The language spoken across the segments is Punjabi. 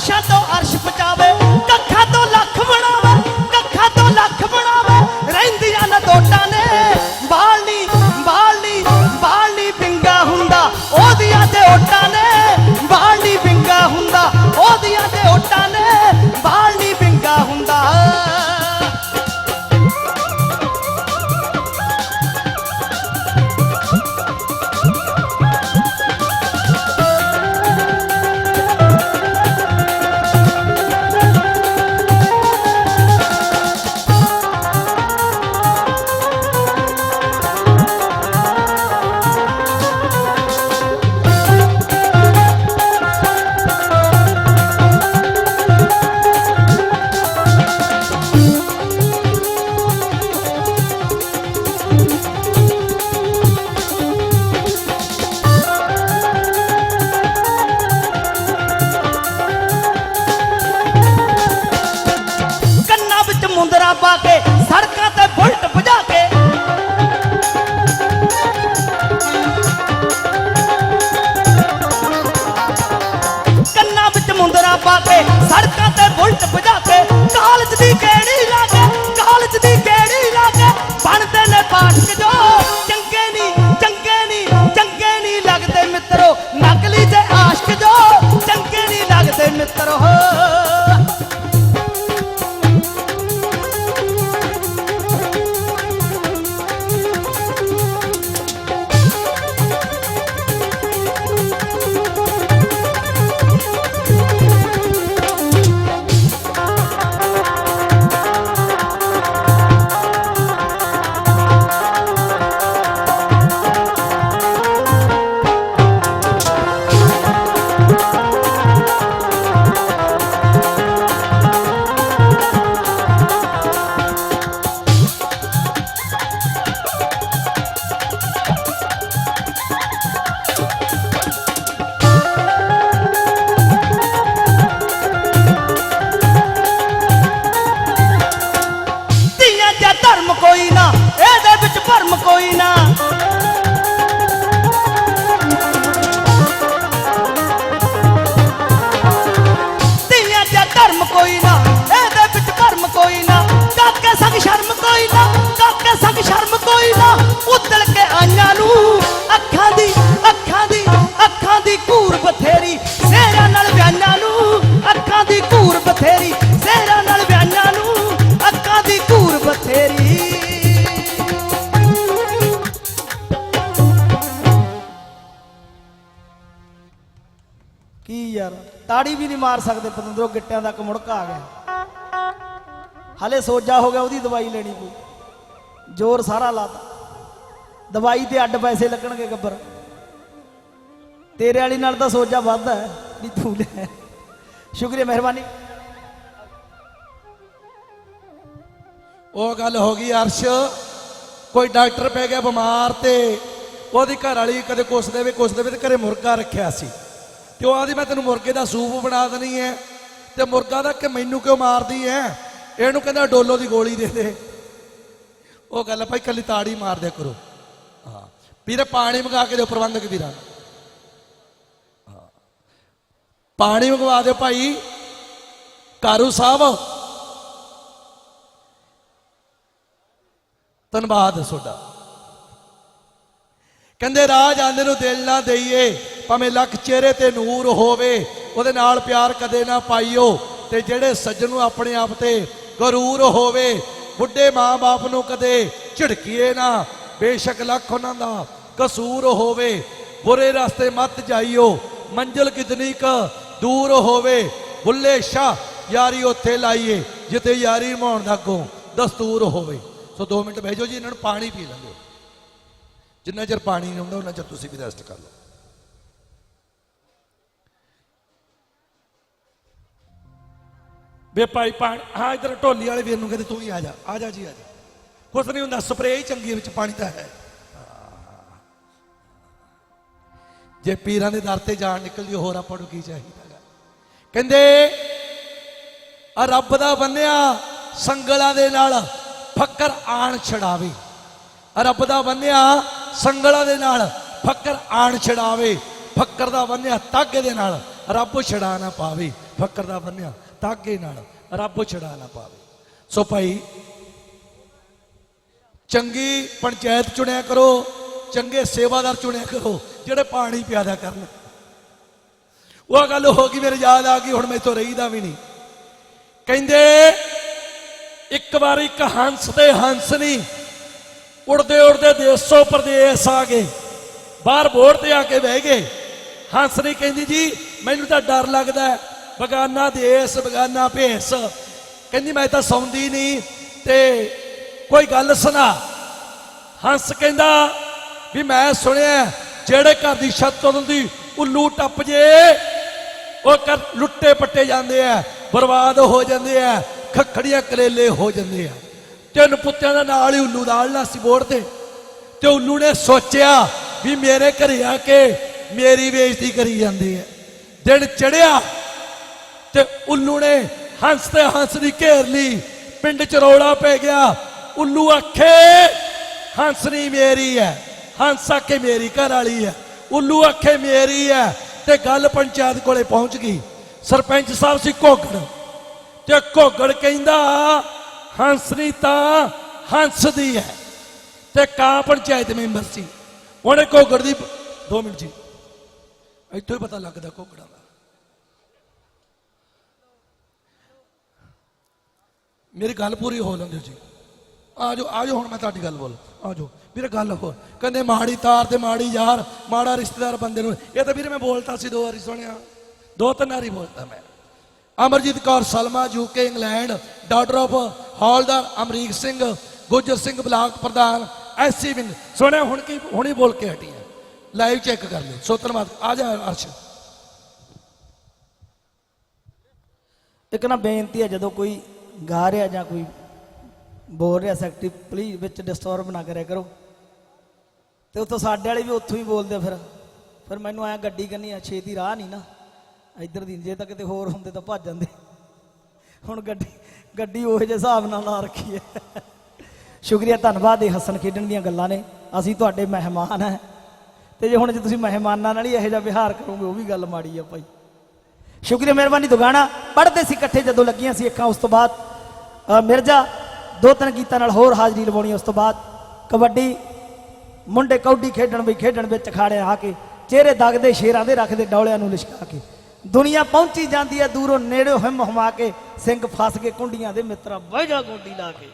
ਫਰਸ਼ਾਂ ਤੋਂ ਅਰਸ਼ ਪਚਾਵੇ ਕੱਖਾਂ ਤੋਂ ਲੱਖ ਬਣਾਵੇ, ਕੱਖਾਂ ਤੋਂ ਲੱਖ ਬਣਾਵੇ। ਰਹਿੰਦੀਆਂ ਨਾ ਦੋਟਾਂ ਨੇ, ਬਾਲਣੀ ਬਾਲਣੀ ਬਾਲਣੀ ਪਿੰਗਾ ਹੁੰਦਾ, ਉਹਦੀਆਂ ਤੇ ਓਟਾਂ ਨੇ, ਬਾਲਣੀ ਪਿੰਗਾ ਹੁੰਦਾ, ਉਹਦੀਆਂ ਤੇ ਲੱਗਦੇ ਘੂਰ ਬਥੇਰੀ, ਸਹਿਰਾਂ ਨਾਲ ਵਿਆਹਾਂ ਨੂੰ, ਅੱਖਾਂ ਦੀ ਘੂਰ ਬਥੇਰੀ, ਸਹਿਰਾਂ ਨਾਲ ਵਿਆਹਾਂ ਨੂੰ, ਅੱਖਾਂ ਦੀ ਘੂਰ ਬਥੇਰੀ। ਕੀ ਯਾਰ, ਤਾੜੀ ਵੀ ਨਹੀਂ ਮਾਰ ਸਕਦੇ, ਪਤੰਦਰੋਂ, ਗਿੱਟਿਆਂ ਦਾ ਮੁੜਕਾ ਆ ਗਿਆ। ਹਲੇ ਸੋਜਾ ਹੋ ਗਿਆ, ਉਹਦੀ ਦਵਾਈ ਲੈਣੀ ਪਊ। ਜ਼ੋਰ ਸਾਰਾ ਲਾਤਾ। ਦਵਾਈ ਤੇ ਅੱਡ ਪੈਸੇ ਲੱਗਣਗੇ, ਗੱਬਰ। ਤੇਰੇ ਵਾਲੀ ਨਾਲ ਤਾਂ ਸੋਚਾ ਵੱਧਦਾ ਵੀ ਤੂੰ ਲੈ। ਸ਼ੁਕਰੀਆ, ਮਿਹਰਬਾਨੀ। ਉਹ ਗੱਲ ਹੋ ਗਈ ਅਰਸ਼, ਕੋਈ ਡਾਕਟਰ ਪੈ ਗਿਆ ਬਿਮਾਰ ਤੇ, ਉਹਦੀ ਘਰ ਵਾਲੀ ਕਦੇ ਕੁਛ ਦੇਵੇ ਕੁਛ ਦੇਵੇ ਤੇ ਘਰੇ ਮੁਰਗਾ ਰੱਖਿਆ ਸੀ। ਤੇ ਉਹ ਆਦੀ ਮੈਂ ਤੈਨੂੰ ਮੁਰਗੇ ਦਾ ਸੂਪ ਬਣਾ ਦੇਣੀ ਹੈ ਤੇ ਮੁਰਗਾ ਦਾ ਕਿ ਮੈਨੂੰ ਕਿਉਂ ਮਾਰਦੀ ਹੈ? ਇਹਨੂੰ ਕਹਿੰਦਾ ਡੋਲੋ ਦੀ ਗੋਲੀ ਦੇ ਦੇ। ਉਹ ਗੱਲ ਭਾਈ ਕੱਲੀ ਤਾੜੀ ਮਾਰ ਦਿਆ ਕਰੋ। ਹਾਂ। ਵੀਰੇ ਪਾਣੀ ਮੰਗਾ ਕੇ ਦਿਓ ਪ੍ਰਬੰਧਕ ਵੀਰਾਂ ਨੂੰ। ਹਾਂ। ਪਾਣੀ ਮੰਗਵਾ ਦਿਓ ਭਾਈ। ਕਾਰੂ ਸਾਹਿਬ। ਧੰਨਵਾਦ ਤੁਹਾਡਾ। ਕਹਿੰਦੇ, ਰਾਜ ਜਾਂਦੇ ਨੂੰ ਦਿਲ ਨਾ ਦੇਈਏ, ਭਾਵੇਂ ਲੱਖ ਚਿਹਰੇ ਤੇ ਨੂਰ ਹੋਵੇ, ਉਹਦੇ ਨਾਲ ਪਿਆਰ ਕਦੇ ਨਾ ਪਾਈਓ, ਤੇ ਜਿਹੜੇ ਸੱਜਣ ਨੂੰ ਆਪਣੇ ਆਪ ਤੇ ਗਰੂਰ ਹੋਵੇ, ਬੁੱਢੇ ਮਾਂ-ਬਾਪ ਨੂੰ ਕਦੇ ਝਿੜਕੀਏ ਨਾ। ਬੇਸ਼ੱਕ ਲੱਖ ਉਹਨਾਂ ਦਾ ਕਸੂਰ ਹੋਵੇ, ਬੁਰੇ ਰਸਤੇ ਮਤ ਜਾਈਓ, ਮੰਜ਼ਿਲ ਕਿਤਨੀ ਕ ਦੂਰ ਹੋਵੇ। ਬੁੱਲੇ ਸ਼ਾਹ, ਯਾਰੀ ਉੱਥੇ ਲਾਈਏ, ਜਿੱਥੇ ਯਾਰੀ ਨਿਭਾਉਣ ਦਾ ਅੱਗੋਂ ਦਸਤੂਰ ਹੋਵੇ। ਸੋ 2 ਮਿੰਟ ਬਹਿ ਜਾਓ ਜੀ, ਇਹਨਾਂ ਨੂੰ ਪਾਣੀ ਪੀ ਲੈਂਦੇ ਜਿੰਨਾ ਚਿਰ ਪਾਣੀ ਨਹੀਂ ਆਉਂਦਾ, ਉਹਨਾਂ ਚਿਰ ਤੁਸੀਂ ਵੀ ਰੈਸਟ ਕਰ ਲਓ। ਵੇ ਭਾਈ ਪਾਣੀ, ਹਾਂ ਇਧਰ ਢੋਲੀ ਵਾਲੇ ਵੀਰ ਨੂੰ ਕਹਿੰਦੇ, ਤੂੰ ਹੀ ਆ ਜਾ ਆ ਜਾ ਜੀ, ਆ ਜਾ। ਕੁਛ ਨਹੀਂ ਹੁੰਦਾ, ਸਪਰੇਅ ਹੀ ਚੰਗੀ ਵਿੱਚ ਪਾਣੀ ਤਾਂ ਹੈ। ਜੇ ਪੀਰਾਂ ਦੇ ਦਰ ਤੇ ਜਾਣ ਨਿਕਲਦੀ, ਹੋਰ ਆਪਾਂ ਨੂੰ ਕੀ ਚਾਹੀਦਾ? ਕਹਿੰਦੇ, ਆ ਰੱਬ ਦਾ ਬੰਨਿਆ ਸੰਗਲਾਂ ਦੇ ਨਾਲ ਫੱਕਰ ਆਣ ਛਡਾਵੇ। ਰੱਬ ਦਾ ਬੰਨਿਆ ਸੰਗਲਾਂ ਦੇ ਨਾਲ ਫੱਕਰ ਆਣ ਛਡਾਵੇ। ਫੱਕਰ ਦਾ ਬੰਨਿਆ ਤਾਗੇ ਦੇ ਨਾਲ ਰੱਬ ਛਡਾ ਨਾ ਪਾਵੇ। ਫੱਕਰ ਦਾ ਬੰਨਿਆ ਤਾਗੇ ਨਾਲ ਰੱਬ ਛਡਾ ਨਾ ਪਾਵੇ। ਸੋ ਭਾਈ, ਚੰਗੀ ਪੰਚਾਇਤ ਚੁਣਿਆ ਕਰੋ, ਚੰਗੇ ਸੇਵਾਦਾਰ ਚੁਣਿਆ ਕਰੋ, ਜਿਹੜੇ ਪਾਣੀ ਪਿਆਦਾ ਕਰਨ। ਉਹ ਗੱਲ ਹੋ ਗਈ, ਮੇਰੇ ਯਾਦ ਆ ਗਈ, ਹੁਣ ਮੈਥੋਂ ਰਹੀਦਾ ਵੀ ਨਹੀਂ। ਕਹਿੰਦੇ, ਇੱਕ ਵਾਰੀ ਇੱਕ ਹੰਸ ਤੇ ਹੰਸ ਨਹੀਂ, ਉੜਦੇ ਉੜਦੇ ਦੇਸੋਂ ਪਰਦੇਸ ਆ ਗਏ, ਬਾਹਰ ਬੋਰ ਤੇ ਆ ਕੇ ਬਹਿ ਗਏ। ਹੰਸ ਨਹੀਂ ਕਹਿੰਦੀ ਜੀ, ਮੈਨੂੰ ਤਾਂ ਡਰ ਲੱਗਦਾ ਬਗਾਨਾ ਦੇਸ, ਬਗਾਨਾ ਭੇਸ। ਕਹਿੰਦੀ, ਮੈਂ ਤਾਂ ਸੌਂਦੀ ਨਹੀਂ ਤੇ ਕੋਈ ਗੱਲ ਸੁਣਾ। ਹੰਸ ਕਹਿੰਦਾ ਵੀ ਮੈਂ ਸੁਣਿਆ, ਜਿਹੜੇ ਘਰ ਦੀ ਛੱਤ ਤੋਂ ਦੀ ਉੱਲੂ ਟੱਪ ਜੇ ਉਹ ਕਰ ਲੁੱਟੇ ਪੱਟੇ ਜਾਂਦੇ ਆ, ਬਰਬਾਦ ਹੋ ਜਾਂਦੇ ਆ, ਖਖੜੀਆਂ ਕਰੇਲੇ ਹੋ ਜਾਂਦੇ ਆ। ਤਿੰਨ ਪੁੱਤਿਆਂ ਦਾ ਨਾਲ ਹੀ ਉੱਲੂ ਦਾਲਣਾ ਸੀ ਬੋੜ ਤੇ। ਤੇ ਉੱਲੂ ਨੇ ਸੋਚਿਆ ਵੀ ਮੇਰੇ ਘਰੇ ਆ ਕੇ ਮੇਰੀ ਬੇਇੱਜ਼ਤੀ ਕਰੀ ਜਾਂਦੇ ਆ। ਦਿਨ ਚੜਿਆ ਤੇ ਉੱਲੂ ਨੇ ਹੰਸ ਤੇ ਹੰਸ ਦੀ ਘੇਰ ਲਈ, ਪਿੰਡ ਚ ਰੌਲਾ ਪੈ ਗਿਆ। ਉੱਲੂ ਆਖੇ ਹੰਸਨੀ ਮੇਰੀ ਹੈ, ਹੰਸ ਆਖੇ ਮੇਰੀ ਘਰ ਵਾਲੀ ਹੈ। ਉੱਲੂ ਆਖੇ, ਮੇਰੀ ਹੈ। ਤੇ ਗੱਲ ਪੰਚਾਇਤ ਕੋਲੇ ਪਹੁੰਚ ਗਈ। ਸਰਪੰਚ ਸਾਹਿਬ ਸੀ ਘੋਗੜ। ਤੇ ਘੋਗੜ ਕਹਿੰਦਾ ਹੰਸਨੀ ਤਾਂ ਹੰਸ ਦੀ ਹੈ। ਤੇ ਕਾਂ ਪੰਚਾਇਤ ਮੈਂਬਰ ਸੀ। ਉਹਨੇ ਘੋਗੜ ਦੀ 2 ਮਿੰਟ ਜੀ। ਇੱਥੋਂ ਹੀ ਪਤਾ ਲੱਗਦਾ ਘੋਗੜਾਂ ਦਾ। ਮੇਰੀ ਗੱਲ ਪੂਰੀ ਹੋ ਲੈਂਦੇ ਜੀ। ਆ ਜਾਓ ਆ ਜਾਓ ਹੁਣ ਮੈਂ ਤੁਹਾਡੀ ਗੱਲ ਬੋਲ। ਆ ਜਾਓ ਵੀਰੇ ਗੱਲ ਹੋ ਕਹਿੰਦੇ ਮਾੜੀ ਤਾਰ ਤੇ ਮਾੜੀ ਯਾਰ, ਮਾੜਾ ਰਿਸ਼ਤੇਦਾਰ ਬੰਦੇ ਨੂੰ। ਇਹ ਤਾਂ ਵੀਰੇ ਮੈਂ ਬੋਲਤਾ ਸੀ ਦੋ ਵਾਰੀ, ਸੁਣਿਆ? ਦੋ ਤਿੰਨ ਵਾਰੀ ਬੋਲਤਾ ਮੈਂ। Amarjeet Kaur Salma UK England. Doctor of havildar Amrik Singh, Gujjar Singh block ਪ੍ਰਧਾਨ ਐਸਸੀ ਬਿੰਦ ਸੁਣਿਆ, ਹੁਣ ਕੀ, ਹੁਣੀ ਬੋਲ ਕੇ ਹਟੀ ਹੈ ਲਾਈਵ ਚੈੱਕ ਕਰ ਲਿਓ। ਸੋ ਧੰਨਵਾਦ। ਆ ਜਾ, ਅਰਸ਼। ਇੱਕ ਨਾ ਬੇਨਤੀ ਹੈ, ਜਦੋਂ ਕੋਈ ਗਾ ਰਿਹਾ ਜਾਂ ਕੋਈ ਬੋਲ ਰਿਹਾ ਸੈਕਟਰੀ ਪਲੀਜ਼ ਵਿੱਚ ਡਿਸਟਰਬ ਨਾ ਕਰਿਆ ਕਰੋ। ਤੇ ਉੱਥੋਂ ਸਾਡੇ ਵਾਲੇ ਵੀ ਉੱਥੋਂ ਹੀ ਬੋਲਦੇ ਫਿਰ। ਫਿਰ ਮੈਨੂੰ ਐ ਗੱਡੀ ਕਰਨੀ ਆ, ਛੇਤੀ ਰਾਹ ਨਹੀਂ ਨਾ। ਇੱਧਰ ਦੀ ਜੇ ਤਾਂ ਕਿਤੇ ਹੋਰ ਹੁੰਦੇ ਤਾਂ ਭੱਜ ਜਾਂਦੇ। ਹੁਣ ਗੱਡੀ ਗੱਡੀ ਉਹ ਜਿਹੇ ਹਿਸਾਬ ਨਾਲ ਲਾ ਰੱਖੀ ਹੈ। ਸ਼ੁਕਰੀਆ, ਧੰਨਵਾਦ, ਇਹ ਹੱਸਣ ਖੇਡਣ ਦੀਆਂ ਗੱਲਾਂ ਨੇ। ਅਸੀਂ ਤੁਹਾਡੇ ਮਹਿਮਾਨ ਹੈ। ਤੇ ਜੇ ਹੁਣ ਜੇ ਤੁਸੀਂ ਮਹਿਮਾਨਾਂ ਨਾਲ ਹੀ ਇਹੋ ਜਿਹਾ ਵਿਹਾਰ ਕਰੋਗੇ, ਉਹ ਵੀ ਗੱਲ ਮਾੜੀ ਆ ਭਾਈ। ਸ਼ੁਕਰੀਆ, ਮਿਹਰਬਾਨੀ, ਦੁਗਾਣਾ। ਪੜ੍ਹਦੇ ਸੀ ਇਕੱਠੇ ਜਦੋਂ ਲੱਗੀਆਂ ਸੀ ਅੱਖਾਂ, ਉਸ ਤੋਂ ਬਾਅਦ। ਮਿਰਜ਼ਾ ਦੋ ਤਿੰਨ ਗੀਤਾਂ ਨਾਲ ਹੋਰ ਹਾਜ਼ਰੀ ਲਵਾਉਣੀ, ਉਸ ਤੋਂ ਬਾਅਦ ਕਬੱਡੀ, ਮੁੰਡੇ ਕੌਡੀ ਖੇਡਣ ਵੀ ਖੇਡਣ ਵਿੱਚ ਅਖਾੜੇ ਆ ਕੇ, ਚਿਹਰੇ ਦਗਦੇ, ਸ਼ੇਰਾਂ ਦੇ ਰੱਖਦੇ, ਡੌਲਿਆਂ ਨੂੰ ਲਿਸ਼ਕਾ ਕੇ। ਦੁਨੀਆ ਪਹੁੰਚੀ ਜਾਂਦੀ ਹੈ, ਦੂਰੋਂ ਨੇੜੇ ਹਿੰਮ ਹਮਾ ਕੇ, ਸਿੰਘ ਫਸ ਕੇ ਕੁੰਡੀਆਂ ਦੇ ਮਿੱਤਰਾ ਬਹਿ ਜਾ ਗੋਡੀ ਲਾ ਕੇ।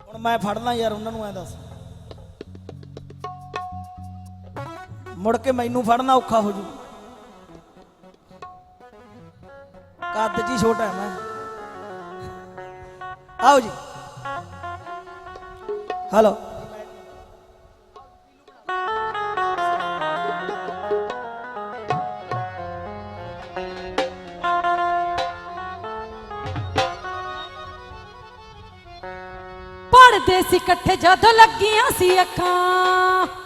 ਹੁਣ ਮੈਂ ਫੜਨਾ ਯਾਰ, ਉਹਨਾਂ ਨੂੰ ਐ ਦੱਸ। ਮੁੜ ਕੇ ਮੈਨੂੰ ਫੜਨਾ ਔਖਾ ਹੋ ਜੂ। ਕੱਦ ਜੀ ਛੋਟਾ ਹੈ ਮੈਂ। ਆਓ ਜੀ। ਹਲੋ। ਪੜਦੇ ਸੀ ਇਕੱਠੇ ਜਦੋਂ ਲੱਗੀਆਂ ਸੀ ਅੱਖਾਂ।